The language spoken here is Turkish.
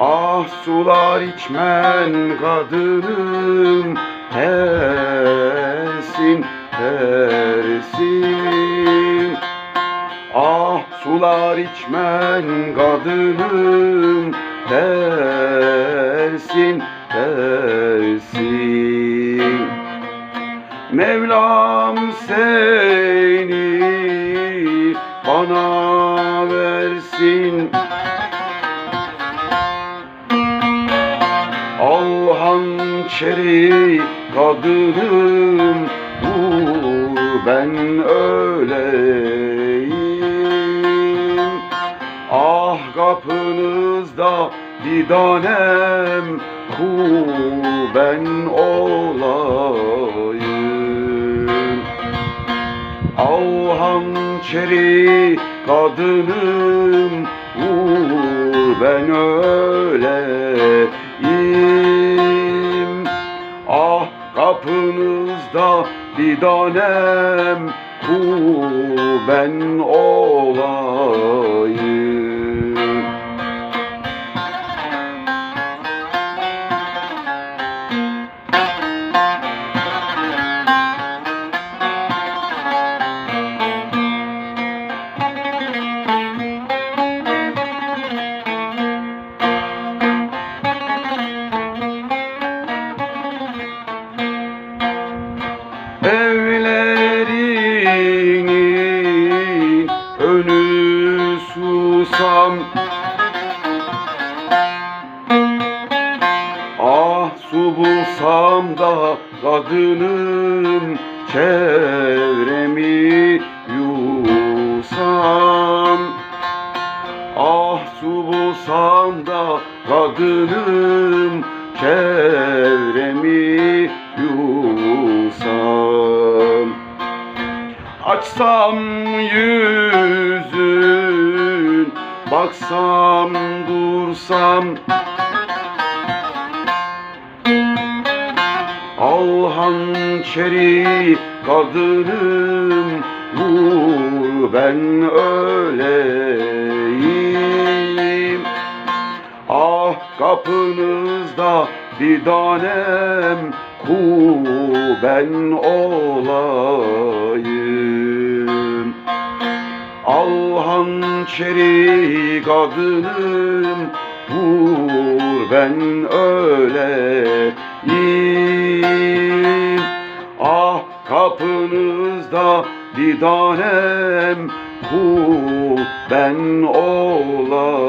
Ah sular içmen kadınım tersin tersin. Ah sular içmen kadınım tersin tersin. Mevlam seni bana versin hançeri kadınım vur ben öleyim Ah kapınızda bir tanem kul ben olayım. Al hançeri kadınım vur ben öleyim kapınızda bir tanem kul ben olayım Ah su bulsam da kadınım çevremi yusam Ah su bulsam da kadınım çevremi yusam Açsam yüzün baksam dursam. Al hançeri kadınım vur ben öleyim. Ah kapınızda bir tanem kul ben olayım hançeri kadınım vur ben öleyim Ah kapınızda bir tanem kul ben olayım